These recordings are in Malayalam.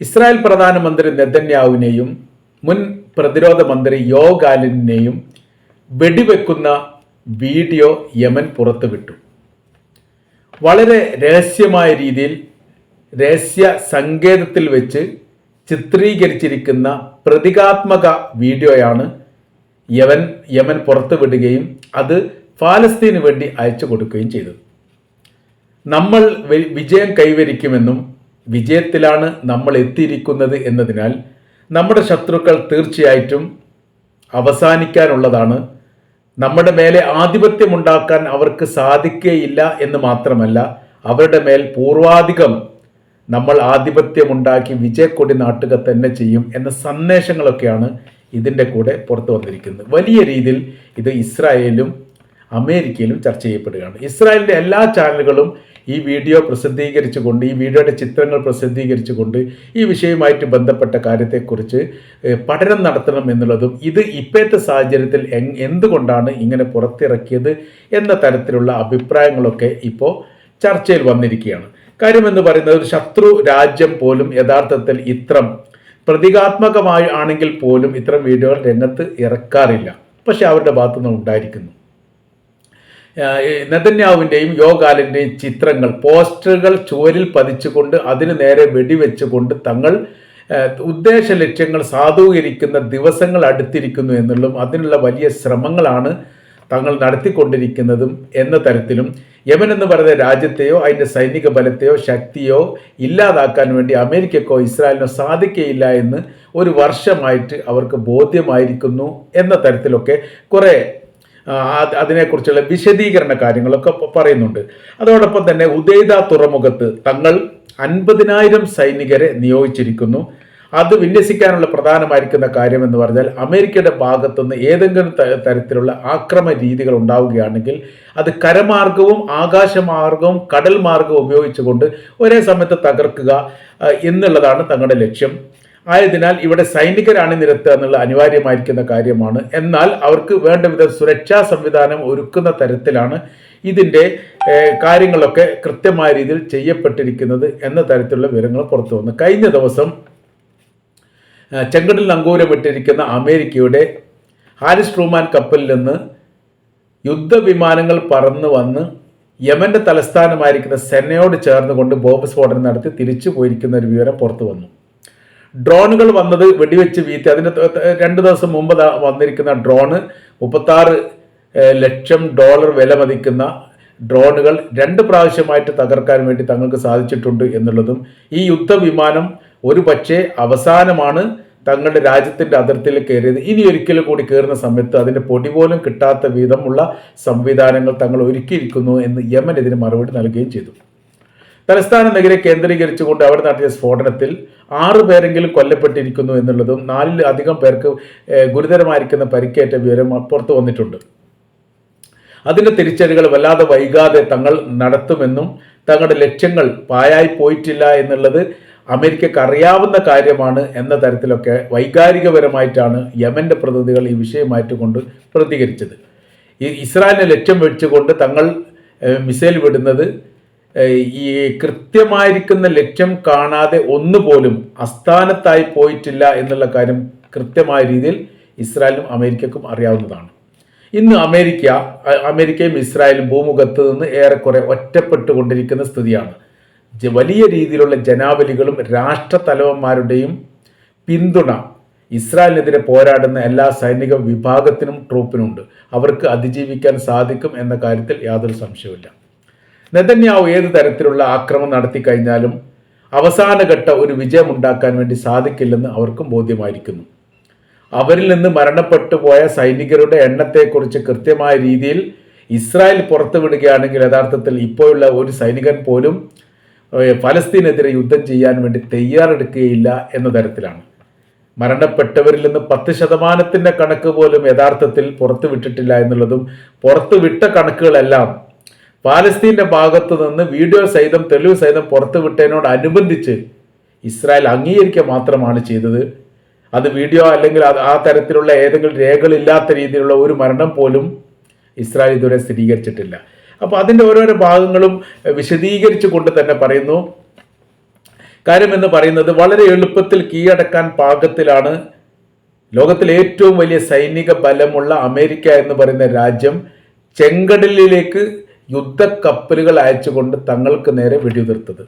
ഇസ്രായേൽ പ്രധാനമന്ത്രി നെതന്യാവിനെയും മുൻ പ്രതിരോധ മന്ത്രി യോ ഗാലിനെയും വെടിവെക്കുന്ന വീഡിയോ യമൻ പുറത്തുവിട്ടു. വളരെ രഹസ്യമായ രീതിയിൽ രഹസ്യ സങ്കേതത്തിൽ വെച്ച് ചിത്രീകരിച്ചിരിക്കുന്ന പ്രതീകാത്മക വീഡിയോയാണ് യവൻ യമൻ പുറത്തുവിടുകയും അത് ഫാലസ്തീന് വേണ്ടി അയച്ചു കൊടുക്കുകയും ചെയ്തത്. നമ്മൾ വിജയം കൈവരിക്കുമെന്നും വിജയത്തിലാണ് നമ്മൾ എത്തിയിരിക്കുന്നത് എന്നതിനാൽ നമ്മുടെ ശത്രുക്കൾ തീർച്ചയായിട്ടും അവസാനിക്കാനുള്ളതാണ്. നമ്മുടെ മേലെ ആധിപത്യമുണ്ടാക്കാൻ അവർക്ക് സാധിക്കുകയില്ല എന്ന് മാത്രമല്ല അവരുടെ മേൽ പൂർവാധികം നമ്മൾ ആധിപത്യമുണ്ടാക്കി വിജയക്കൊടി നാട്ടുക തന്നെ ചെയ്യും എന്ന സന്ദേശങ്ങളൊക്കെയാണ് ഇതിന്റെ കൂടെ പുറത്തു വന്നിരിക്കുന്നത്. വലിയ രീതിയിൽ ഇത് ഇസ്രായേലും അമേരിക്കയിലും ചർച്ച ചെയ്യപ്പെടുകയാണ്. ഇസ്രായേലിന്റെ എല്ലാ ചാനലുകളും ഈ വീഡിയോ പ്രസിദ്ധീകരിച്ചുകൊണ്ട് ഈ വീഡിയോയുടെ ചിത്രങ്ങൾ പ്രസിദ്ധീകരിച്ചുകൊണ്ട് ഈ വിഷയവുമായിട്ട് ബന്ധപ്പെട്ട കാര്യത്തെക്കുറിച്ച് പഠനം നടത്തണം എന്നുള്ളതും ഇത് ഇപ്പോഴത്തെ സാഹചര്യത്തിൽ എന്തുകൊണ്ടാണ് ഇങ്ങനെ പുറത്തിറക്കിയത് എന്ന തരത്തിലുള്ള അഭിപ്രായങ്ങളൊക്കെ ഇപ്പോൾ ചർച്ചയിൽ വന്നിരിക്കുകയാണ്. കാര്യമെന്ന് പറയുന്നത് ഒരു ശത്രു രാജ്യം പോലും യഥാർത്ഥത്തിൽ ഇത്രം പ്രതീകാത്മകമായി ആണെങ്കിൽ പോലും ഇത്തരം വീഡിയോകൾ രംഗത്ത് ഇറക്കാറില്ല. പക്ഷെ അവരുടെ ഭാഗത്തുനിന്ന് ഉണ്ടായിരിക്കുന്നു. നെതന്യാവിന്റെയും യോഗാലിന്റെയും ചിത്രങ്ങൾ പോസ്റ്ററുകൾ ചുവരിൽ പതിച്ചുകൊണ്ട് അതിനു നേരെ വെടിവെച്ചുകൊണ്ട് തങ്ങൾ ഉദ്ദേശ ലക്ഷ്യങ്ങൾ സാധൂകരിക്കുന്ന ദിവസങ്ങൾ അടുത്തിരിക്കുന്നു എന്നുള്ളതും അതിനുള്ള വലിയ ശ്രമങ്ങളാണ് തങ്ങൾ നടത്തിക്കൊണ്ടിരിക്കുന്നതും എന്ന തരത്തിലും യമൻ എന്ന് പറയുന്ന രാജ്യത്തെയോ അതിന്റെ സൈനിക ബലത്തെയോ ശക്തിയോ ഇല്ലാതാക്കാൻ വേണ്ടി അമേരിക്കക്കോ ഇസ്രായേലിനോ സാധിക്കയില്ല എന്ന് ഒരു വർഷമായിട്ട് അവർക്ക് ബോധ്യമായിരിക്കുന്നു എന്ന തരത്തിലൊക്കെ കുറേ അതിനെക്കുറിച്ചുള്ള വിശദീകരണ കാര്യങ്ങളൊക്കെ പറയുന്നുണ്ട്. അതോടൊപ്പം തന്നെ ഉദയത തുറമുഖത്ത് തങ്ങൾ അൻപതിനായിരം സൈനികരെ നിയോഗിച്ചിരിക്കുന്നു. അത് വിന്യസിക്കാനുള്ള പ്രധാനമായിരിക്കുന്ന കാര്യം എന്ന് പറഞ്ഞാൽ അമേരിക്കയുടെ ഭാഗത്തുനിന്ന് ഏതെങ്കിലും തരത്തിലുള്ള ആക്രമ രീതികൾ ഉണ്ടാവുകയാണെങ്കിൽ അത് കരമാർഗവും ആകാശമാർഗവും കടൽ മാർഗവും ഉപയോഗിച്ചുകൊണ്ട് ഒരേ സമയത്ത് തകർക്കുക എന്നുള്ളതാണ് തങ്ങളുടെ ലക്ഷ്യം. ആയതിനാൽ ഇവിടെ സൈനികരാണ് നിരത്തുക എന്നുള്ള അനിവാര്യമായിരിക്കുന്ന കാര്യമാണ്. എന്നാൽ അവർക്ക് വേണ്ട വിധ സുരക്ഷാ സംവിധാനം ഒരുക്കുന്ന തരത്തിലാണ് ഇതിന്റെ കാര്യങ്ങളൊക്കെ കൃത്യമായ രീതിയിൽ ചെയ്യപ്പെട്ടിരിക്കുന്നത് എന്ന തരത്തിലുള്ള വിവരങ്ങൾ പുറത്തു വന്നു. കഴിഞ്ഞ ദിവസം ചെങ്കടൽ നങ്കൂരമിട്ടിരിക്കുന്ന അമേരിക്കയുടെ ഹാരിസ് ട്രൂമാൻ കപ്പലിൽ നിന്ന് യുദ്ധവിമാനങ്ങൾ പറന്നു വന്ന് യമന്റെ തലസ്ഥാനമായിരിക്കുന്ന സെനയോട് ചേർന്നുകൊണ്ട് ബോംബ് സ്ഫോടനം നടത്തി തിരിച്ചു പോയിരിക്കുന്ന ഒരു വിവരം പുറത്തു വന്നു. ഡ്രോണുകൾ വന്നത് വെടിവെച്ച് വീഴ്ത്തി. ത- രണ്ട് ദിവസം മുമ്പ് വന്നിരിക്കുന്ന ഡ്രോണ് മുപ്പത്താറ് ലക്ഷം ഡോളർ വില മതിക്കുന്ന ഡ്രോണുകൾ രണ്ട് പ്രാവശ്യമായിട്ട് തകർക്കാൻ വേണ്ടി തങ്ങൾക്ക് സാധിച്ചിട്ടുണ്ട് എന്നുള്ളതും ഈ യുദ്ധവിമാനം ഒരു പക്ഷേ അവസാനമാണ് തങ്ങളുടെ രാജ്യത്തിന്റെ അതിർത്തിയിൽ കയറിയത്. ഇനി ഒരിക്കലും കൂടി കയറുന്ന സമയത്ത് അതിന്റെ പൊടി പോലും കിട്ടാത്ത വിധമുള്ള സംവിധാനങ്ങൾ തങ്ങൾ ഒരുക്കിയിരിക്കുന്നു എന്ന് യമൻ ഇതിന് മറുപടി നൽകുകയും ചെയ്തു. തലസ്ഥാന നഗരെ കേന്ദ്രീകരിച്ചുകൊണ്ട് അവർ നടത്തിയ സ്ഫോടനത്തിൽ ആറ് പേരെങ്കിലും കൊല്ലപ്പെട്ടിരിക്കുന്നു എന്നുള്ളതും നാലിൽ അധികം പേർക്ക് ഗുരുതരമായിരിക്കുന്ന പരിക്കേറ്റ വിവരം പുറത്തു വന്നിട്ടുണ്ട്. അതിന്റെ തിരിച്ചടികൾ വല്ലാതെ വൈകാതെ തങ്ങൾ നടത്തുമെന്നും തങ്ങളുടെ ലക്ഷ്യങ്ങൾ പായായി പോയിട്ടില്ല എന്നുള്ളത് അമേരിക്കക്ക് അറിയാവുന്ന കാര്യമാണ് എന്ന തരത്തിലൊക്കെ വൈകാരികപരമായിട്ടാണ് യമന്റെ പ്രതിനിധികൾ ഈ വിഷയമായിട്ട് കൊണ്ട് പ്രതികരിച്ചത്. ഈ ഇസ്രായേലിനെ ലക്ഷ്യം വെച്ചുകൊണ്ട് തങ്ങൾ മിസൈൽ വിടുന്നത് ഈ കൃത്യമായിരിക്കുന്ന ലക്ഷ്യം കാണാതെ ഒന്നുപോലും അസ്ഥാനത്തായി പോയിട്ടില്ല എന്നുള്ള കാര്യം കൃത്യമായ രീതിയിൽ ഇസ്രായേലും അമേരിക്കക്കും അറിയാവുന്നതാണ്. ഇന്ന് അമേരിക്ക അമേരിക്കയും ഇസ്രായേലും ഭൂമുഖത്ത് നിന്ന് ഏറെക്കുറെ ഒറ്റപ്പെട്ടുകൊണ്ടിരിക്കുന്ന സ്ഥിതിയാണ്. വലിയ രീതിയിലുള്ള ജനാവലികളും രാഷ്ട്രതലവന്മാരുടെയും പിന്തുണ ഇസ്രായേലിനെതിരെ പോരാടുന്ന എല്ലാ സൈനിക വിഭാഗത്തിനും ട്രൂപ്പിനുണ്ട്. അവർക്ക് അതിജീവിക്കാൻ സാധിക്കും എന്ന കാര്യത്തിൽ യാതൊരു സംശയവുമില്ല. നെതന്യാവ് ഏത് തരത്തിലുള്ള ആക്രമണം നടത്തി കഴിഞ്ഞാലും അവസാനഘട്ട ഒരു വിജയമുണ്ടാക്കാൻ വേണ്ടി സാധിക്കില്ലെന്ന് അവർക്കും ബോധ്യമായിരിക്കുന്നു. അവരിൽ നിന്ന് മരണപ്പെട്ടു പോയ സൈനികരുടെ എണ്ണത്തെക്കുറിച്ച് കൃത്യമായ രീതിയിൽ ഇസ്രായേൽ പുറത്തുവിടുകയാണെങ്കിൽ യഥാർത്ഥത്തിൽ ഇപ്പോഴുള്ള ഒരു സൈനികൻ പോലും ഫലസ്തീനെതിരെ യുദ്ധം ചെയ്യാൻ വേണ്ടി തയ്യാറെടുക്കുകയില്ല എന്ന തരത്തിലാണ്. മരണപ്പെട്ടവരിൽ നിന്ന് പത്ത് ശതമാനത്തിന്റെ കണക്ക് പോലും യഥാർത്ഥത്തിൽ പുറത്തുവിട്ടിട്ടില്ല എന്നുള്ളതും പുറത്തുവിട്ട കണക്കുകളെല്ലാം പാലസ്തീന്റെ ഭാഗത്തു നിന്ന് വീഡിയോ സഹിതം തെളിവ് സഹിതം പുറത്തുവിട്ടതിനോട് അനുബന്ധിച്ച് ഇസ്രായേൽ അംഗീകരിക്കുക മാത്രമാണ് ചെയ്തത്. അത് വീഡിയോ അല്ലെങ്കിൽ അത് ആ തരത്തിലുള്ള ഏതെങ്കിലും രേഖകളില്ലാത്ത രീതിയിലുള്ള ഒരു മരണം പോലും ഇസ്രായേൽ ഇതുവരെ സ്ഥിരീകരിച്ചിട്ടില്ല. അപ്പോൾ അതിന്റെ ഓരോരോ ഭാഗങ്ങളും വിശദീകരിച്ചു കൊണ്ട് തന്നെ പറയുന്നു. കാര്യം എന്ന് പറയുന്നത് വളരെ എളുപ്പത്തിൽ കീഴടക്കാൻ പാകത്തിലാണ് ലോകത്തിലെ ഏറ്റവും വലിയ സൈനിക ബലമുള്ള അമേരിക്ക എന്ന് പറയുന്ന രാജ്യം ചെങ്കടലിലേക്ക് യുദ്ധക്കപ്പലുകൾ അയച്ചുകൊണ്ട് തങ്ങൾക്ക് നേരെ വെടിയുതിർത്തത്.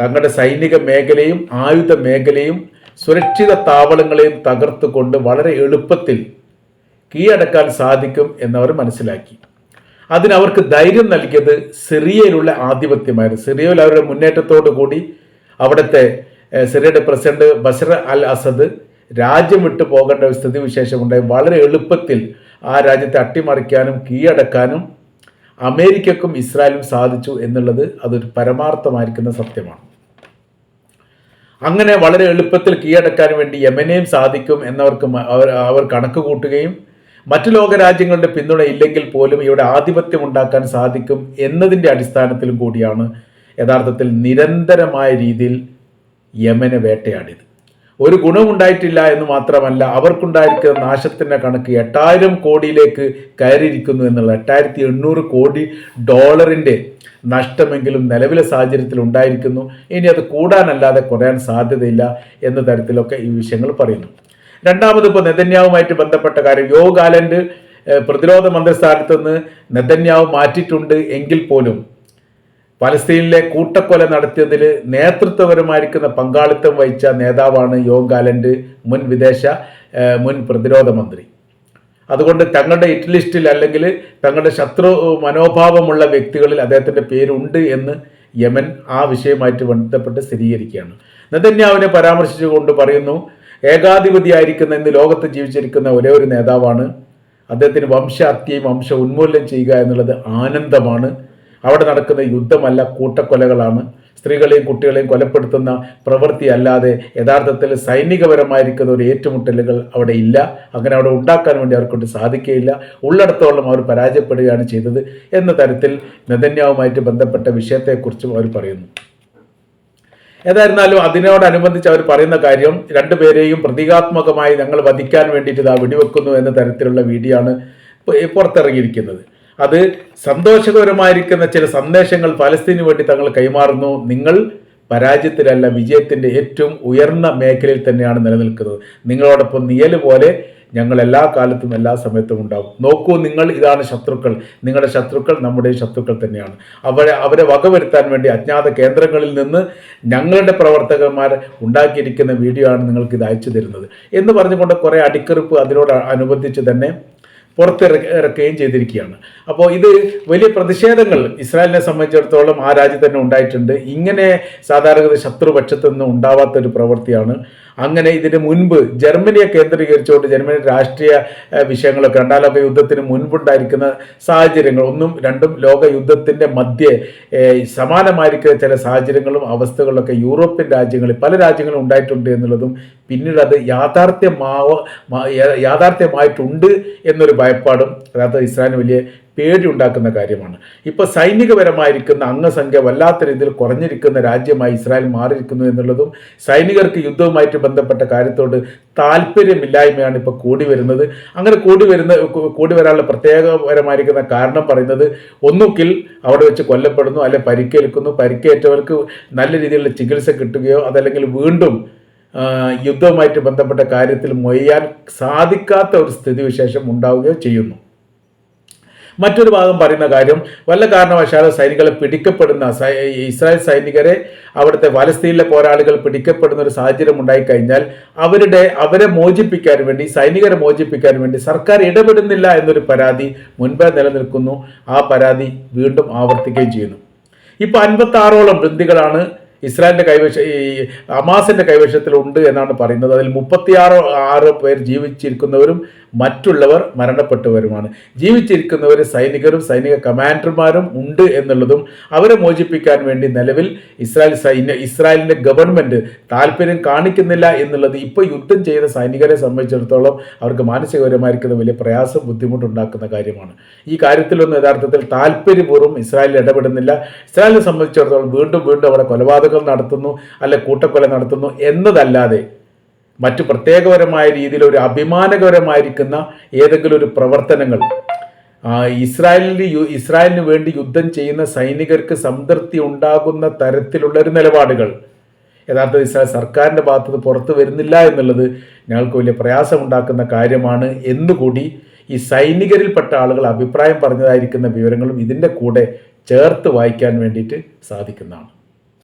തങ്ങളുടെ സൈനിക മേഖലയും ആയുധ മേഖലയും സുരക്ഷിത താവളങ്ങളെയും തകർത്തുകൊണ്ട് വളരെ എളുപ്പത്തിൽ കീഴടക്കാൻ സാധിക്കും എന്നവർ മനസ്സിലാക്കി. അതിനവർക്ക് ധൈര്യം നൽകിയത് സിറിയയിലുള്ള ആധിപത്യമായിരുന്നു. സിറിയയിൽ അവരുടെ മുന്നേറ്റത്തോടു കൂടി അവിടുത്തെ സിറിയയുടെ പ്രസിഡന്റ് ബഷർ അൽ അസദ് രാജ്യം വിട്ടു പോകേണ്ട ഒരു സ്ഥിതിവിശേഷം ഉണ്ടായി. വളരെ എളുപ്പത്തിൽ ആ രാജ്യത്തെ അട്ടിമറിക്കാനും കീഴടക്കാനും അമേരിക്കക്കും ഇസ്രായേലും സാധിച്ചു എന്നുള്ളത് അതൊരു പരമാർത്ഥമായിരിക്കുന്ന സത്യമാണ്. അങ്ങനെ വളരെ എളുപ്പത്തിൽ കീഴടക്കാൻ വേണ്ടി യമനെയും സാധിക്കും എന്നവർക്ക് അവർ കണക്ക് കൂട്ടുകയും മറ്റു ലോകരാജ്യങ്ങളുടെ പിന്തുണ ഇല്ലെങ്കിൽ പോലും ഇവിടെ ആധിപത്യം ഉണ്ടാക്കാൻ സാധിക്കും എന്നതിന്റെ അടിസ്ഥാനത്തിലും കൂടിയാണ് യഥാർത്ഥത്തിൽ നിരന്തരമായ രീതിയിൽ യമനെ വേട്ടയാടിയത്. ഒരു ഗുണമുണ്ടായിട്ടില്ല എന്ന് മാത്രമല്ല അവർക്കുണ്ടായിരിക്കുന്ന നാശത്തിന്റെ കണക്ക് എട്ടായിരം കോടിയിലേക്ക് കയറിയിരിക്കുന്നു എന്നുള്ള എട്ടായിരത്തി എണ്ണൂറ് കോടി ഡോളറിന്റെ നഷ്ടമെങ്കിലും നിലവിലെ സാഹചര്യത്തിൽ ഉണ്ടായിരിക്കുന്നു. ഇനി അത് കൂടാനല്ലാതെ കുറയാൻ സാധ്യതയില്ല എന്ന തരത്തിലൊക്കെ ഈ വിഷയങ്ങൾ പറയുന്നു. രണ്ടാമത് ഇപ്പോൾ നെതന്യാവുമായിട്ട് ബന്ധപ്പെട്ട കാര്യം. യോഗാലൻഡ് പ്രതിരോധ മന്ത്രിസ്ഥാനത്ത് നിന്ന് നെതന്യാവ് മാറ്റിയിട്ടുണ്ട് എങ്കിൽ പോലും പലസ്തീനിലെ കൂട്ടക്കൊല നടത്തിയതിൽ നേതൃത്വപരമായിരിക്കുന്ന പങ്കാളിത്തം വഹിച്ച നേതാവാണ് യോ ഗാലന്റ് മുൻ വിദേശ മുൻ പ്രതിരോധ മന്ത്രി. അതുകൊണ്ട് തങ്ങളുടെ ഇറ്റ്ലിസ്റ്റിൽ അല്ലെങ്കിൽ തങ്ങളുടെ ശത്രു മനോഭാവമുള്ള വ്യക്തികളിൽ അദ്ദേഹത്തിന്റെ പേരുണ്ട് എന്ന് യമൻ ആ വിഷയമായിട്ട് ബന്ധപ്പെട്ട് സ്ഥിരീകരിക്കുകയാണ്. നെതന്യാവിനെ പരാമർശിച്ചുകൊണ്ട് പറയുന്നു ഏകാധിപതി ആയിരിക്കുന്ന ഇന്ന് ലോകത്ത് ജീവിച്ചിരിക്കുന്ന ഒരേ ഒരു നേതാവാണ്. അദ്ദേഹത്തിന് വംശഹത്യയും വംശ ഉന്മൂലനം ചെയ്യുക എന്നുള്ളത് ആനന്ദമാണ്. അവിടെ നടക്കുന്ന യുദ്ധമല്ല കൂട്ടക്കൊലകളാണ്. സ്ത്രീകളെയും കുട്ടികളെയും കൊലപ്പെടുത്തുന്ന പ്രവൃത്തി അല്ലാതെ യഥാർത്ഥത്തിൽ സൈനികപരമായിരിക്കുന്ന ഒരു ഏറ്റുമുട്ടലുകൾ അവിടെ ഇല്ല. അങ്ങനെ അവിടെ ഉണ്ടാക്കാൻ വേണ്ടി അവർക്കൊണ്ട് സാധിക്കുകയില്ല. ഉള്ളിടത്തോളം അവർ പരാജയപ്പെടുകയാണ് ചെയ്തത് എന്ന തരത്തിൽ നെതന്യാവുമായിട്ട് ബന്ധപ്പെട്ട വിഷയത്തെക്കുറിച്ചും അവർ പറയുന്നു. ഏതായിരുന്നാലും അതിനോടനുബന്ധിച്ച് അവർ പറയുന്ന കാര്യം രണ്ടുപേരെയും പ്രതീകാത്മകമായി ഞങ്ങൾ വധിക്കാൻ വേണ്ടിയിട്ട് ഇതാ വെടിവെക്കുന്നു എന്ന തരത്തിലുള്ള വീഡിയോ ആണ് പുറത്തിറങ്ങിയിരിക്കുന്നത്. അത് സന്തോഷകരമായിരിക്കുന്ന ചില സന്ദേശങ്ങൾ ഫലസ്തീനു വേണ്ടി തങ്ങൾ കൈമാറുന്നു. നിങ്ങൾ പരാജയത്തിലല്ല വിജയത്തിന്റെ ഏറ്റവും ഉയർന്ന മേഖലയിൽ തന്നെയാണ് നിലനിൽക്കുന്നത്. നിങ്ങളോടൊപ്പം നിയൽ പോലെ ഞങ്ങൾ എല്ലാ കാലത്തും എല്ലാ സമയത്തും ഉണ്ടാകും. നോക്കൂ നിങ്ങൾ ഇതാണ് ശത്രുക്കൾ. നിങ്ങളുടെ ശത്രുക്കൾ നമ്മുടെ ശത്രുക്കൾ തന്നെയാണ്. അവരെ അവരെ വകവരുത്താൻ വേണ്ടി അജ്ഞാത കേന്ദ്രങ്ങളിൽ നിന്ന് ഞങ്ങളുടെ പ്രവർത്തകന്മാർ ഉണ്ടാക്കിയിരിക്കുന്ന വീഡിയോ ആണ് നിങ്ങൾക്ക് ഇത് അയച്ചു തരുന്നത്. എന്ന് പറഞ്ഞുകൊണ്ട് കുറേ അടിക്കെറുപ്പ് അതിനോട് അനുബന്ധിച്ച് തന്നെ പുറത്തിറക്കി ഇറക്കുകയും ചെയ്തിരിക്കുകയാണ്. അപ്പോൾ ഇത് വലിയ പ്രതിഷേധങ്ങൾ ഇസ്രായേലിനെ സംബന്ധിച്ചിടത്തോളം ആ രാജ്യത്ത് തന്നെ ഉണ്ടായിട്ടുണ്ട്. ഇങ്ങനെ സാധാരണ ശത്രുപക്ഷത്തു നിന്ന് ഉണ്ടാവാത്ത ഒരു പ്രവൃത്തിയാണ്. അങ്ങനെ ഇതിന് മുൻപ് ജർമ്മനിയെ കേന്ദ്രീകരിച്ചുകൊണ്ട് ജർമ്മനി രാഷ്ട്രീയ വിഷയങ്ങളൊക്കെ രണ്ടാം ലോക യുദ്ധത്തിന് മുൻപുണ്ടായിരിക്കുന്ന സാഹചര്യങ്ങൾ ഒന്നും രണ്ടും ലോക യുദ്ധത്തിന്റെ മധ്യേ സമാനമായിരിക്കുന്ന ചില സാഹചര്യങ്ങളും അവസ്ഥകളൊക്കെ യൂറോപ്യൻ രാജ്യങ്ങളിൽ പല രാജ്യങ്ങളും ഉണ്ടായിട്ടുണ്ട് എന്നുള്ളതും പിന്നീട് അത് യാഥാർത്ഥ്യമാവ യാഥാർത്ഥ്യമായിട്ടുണ്ട് എന്നൊരു ഭയപ്പാടും യഥാർത്ഥ ഇസ്രായേലിന് വലിയ പേടി ഉണ്ടാക്കുന്ന കാര്യമാണ്. ഇപ്പോൾ സൈനികപരമായിരിക്കുന്ന അംഗസംഖ്യ വല്ലാത്ത രീതിയിൽ കുറഞ്ഞിരിക്കുന്ന രാജ്യമായി ഇസ്രായേൽ മാറിയിരിക്കുന്നു എന്നുള്ളതും സൈനികർക്ക് യുദ്ധവുമായിട്ട് ബന്ധപ്പെട്ട കാര്യത്തോട് താല്പര്യമില്ലായ്മയാണ് ഇപ്പോൾ കൂടി വരുന്നത്. അങ്ങനെ കൂടി വരുന്ന കൂടി വരാനുള്ള പ്രത്യേകപരമായിരിക്കുന്ന കാരണം പറയുന്നത് ഒന്നുകിൽ അവിടെ വെച്ച് കൊല്ലപ്പെടുന്നു അല്ലെ പരിക്കേൽക്കുന്നു. പരിക്കേറ്റവർക്ക് നല്ല രീതിയിലുള്ള ചികിത്സ കിട്ടുകയോ അതല്ലെങ്കിൽ വീണ്ടും യുദ്ധവുമായിട്ട് ബന്ധപ്പെട്ട കാര്യത്തിൽ മൊയ്യാൻ സാധിക്കാത്ത ഒരു സ്ഥിതിവിശേഷം ഉണ്ടാവുകയോ ചെയ്യുന്നു. മറ്റൊരു ഭാഗം പറയുന്ന കാര്യം വല്ല കാരണവശാലും സൈനികളെ പിടിക്കപ്പെടുന്ന ഇസ്രായേൽ സൈനികരെ അവിടുത്തെ പലസ്തീനിലെ പോരാളികൾ പിടിക്കപ്പെടുന്ന ഒരു സാഹചര്യം ഉണ്ടായിക്കഴിഞ്ഞാൽ അവരുടെ അവരെ മോചിപ്പിക്കാൻ വേണ്ടി സൈനികരെ മോചിപ്പിക്കാൻ വേണ്ടി സർക്കാർ ഇടപെടുന്നില്ല എന്നൊരു പരാതി മുൻപേ നിലനിൽക്കുന്നു. ആ പരാതി വീണ്ടും ആവർത്തിക്കുകയും ചെയ്യുന്നു. ഇപ്പൊ അൻപത്തി ആറോളം ബന്ദികളാണ് ഇസ്രായേലിന്റെ കൈവശ ഈ അമാസിന്റെ കൈവശത്തിലുണ്ട് എന്നാണ് പറയുന്നത്. അതിൽ മുപ്പത്തിയാറ് ആറ് പേർ ജീവിച്ചിരിക്കുന്നവരും മറ്റുള്ളവർ മരണപ്പെട്ടവരുമാണ്. ജീവിച്ചിരിക്കുന്നവർ സൈനികരും സൈനിക കമാൻഡർമാരും ഉണ്ട് എന്നുള്ളതും അവരെ മോചിപ്പിക്കാൻ വേണ്ടി നിലവിൽ ഇസ്രായേൽ സൈന്യ ഇസ്രായേലിന്റെ ഗവൺമെന്റ് താല്പര്യം കാണിക്കുന്നില്ല എന്നുള്ളത് ഇപ്പോൾ യുദ്ധം ചെയ്ത സൈനികരെ സംബന്ധിച്ചിടത്തോളം അവർക്ക് മാനസികപരമായിരിക്കുന്ന വലിയ പ്രയാസം ബുദ്ധിമുട്ടുണ്ടാക്കുന്ന കാര്യമാണ്. ഈ കാര്യത്തിലൊന്നും യഥാർത്ഥത്തിൽ താല്പര്യപൂർവം ഇസ്രായേൽ ഇടപെടുന്നില്ല. ഇസ്രായേലിനെ സംബന്ധിച്ചിടത്തോളം വീണ്ടും വീണ്ടും അവിടെ കൊലപാതകം നടത്തുന്നു അല്ലെ കൂട്ടക്കൊല നടത്തുന്നു എന്നതല്ലാതെ മറ്റു പ്രത്യേകപരമായ രീതിയിൽ ഒരു അഭിമാനകരമായിരിക്കുന്ന ഏതെങ്കിലും ഒരു പ്രവർത്തനങ്ങൾ. ഇസ്രായേലിന് ഇസ്രായേലിന് വേണ്ടി യുദ്ധം ചെയ്യുന്ന സൈനികർക്ക് സംതൃപ്തി ഉണ്ടാകുന്ന തരത്തിലുള്ള ഒരു നിലപാടുകൾ. യഥാർത്ഥത്തിൽ ഇസ്രായേൽ സർക്കാരിന്റെ ഭാഗത്ത് നിന്ന് പുറത്തു വരുന്നില്ല എന്നുള്ളത് ഞങ്ങൾക്ക് വലിയ പ്രയാസമുണ്ടാക്കുന്ന കാര്യമാണ്. എന്നുകൂടി ഈ സൈനികരിൽപ്പെട്ട ആളുകൾ അഭിപ്രായം പറഞ്ഞതായിരിക്കുന്ന വിവരങ്ങളും ഇതിന്റെ കൂടെ ചേർത്ത് വായിക്കാൻ വേണ്ടിയിട്ട് സാധിക്കുന്നതാണ്.